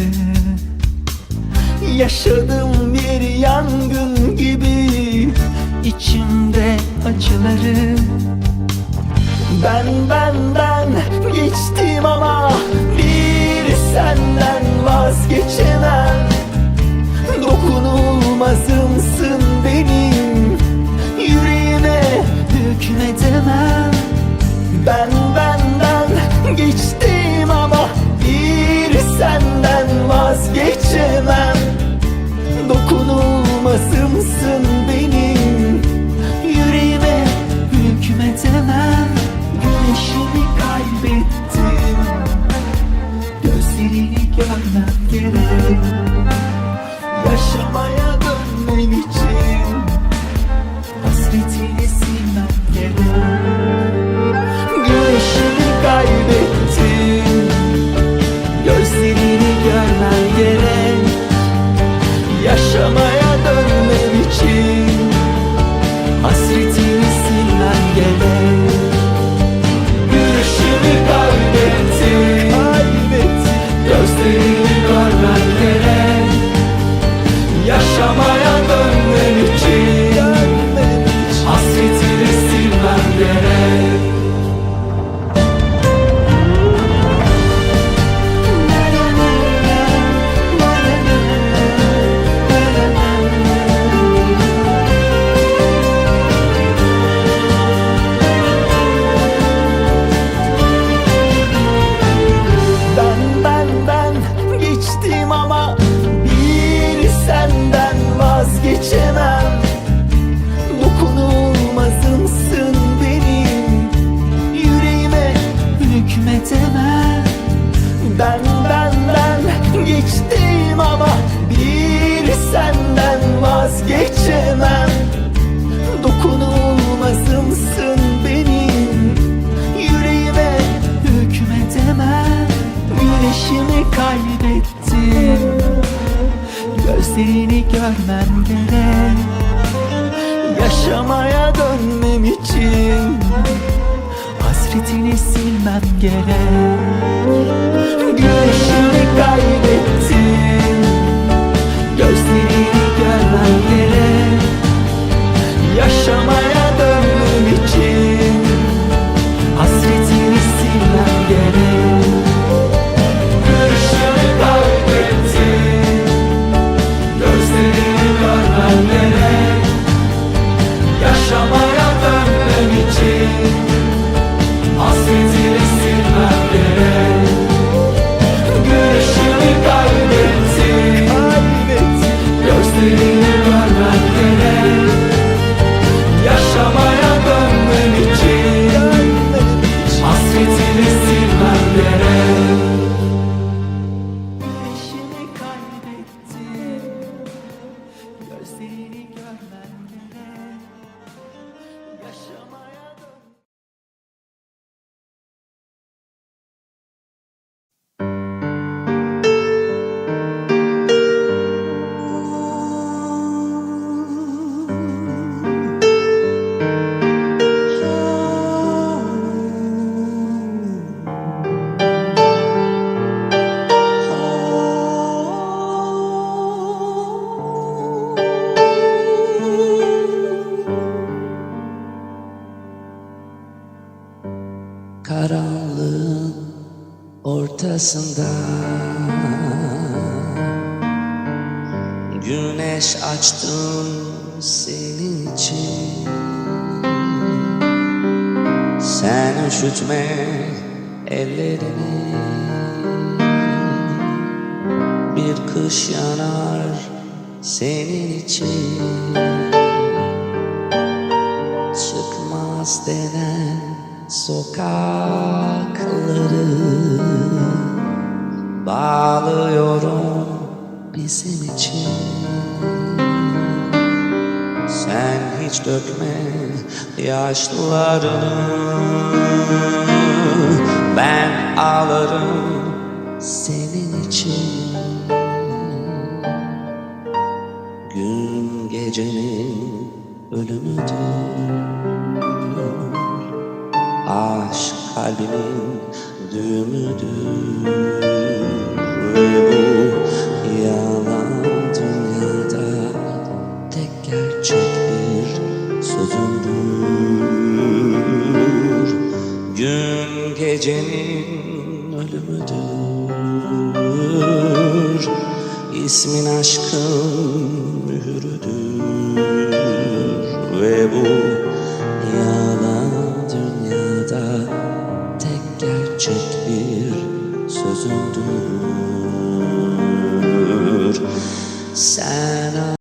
gitti Yaşadım bir yangın gibi içimde acıları. Ben benden geçtim ama bir senden vazgeçemem. Dokunulmazım Gözlerini görmem gerek Yaşamaya Ben benden geçtim ama bir senden vazgeçemem. Dokunulmazımsın benim yüreğime hükmedemem Güneşimi kaybettim Gözlerini görmem gerek. Yaşamaya dönmem için Hasretini silmem gerek ortasında Güneş açtım senin için. Sen üşütme ellerini. Bir kış yanar senin için. Çıkmaz denen sokakları Bağlıyorum bizim için. Sen hiç dökme yaşlarını. Ben ağlarım senin için. Gün gecenin ölümüdür. Aşk kalbimin düğümüdür Yalan dünyada tek gerçek bir sözündür Gün gecenin ölümüdür İsmin aşkın mühürüdür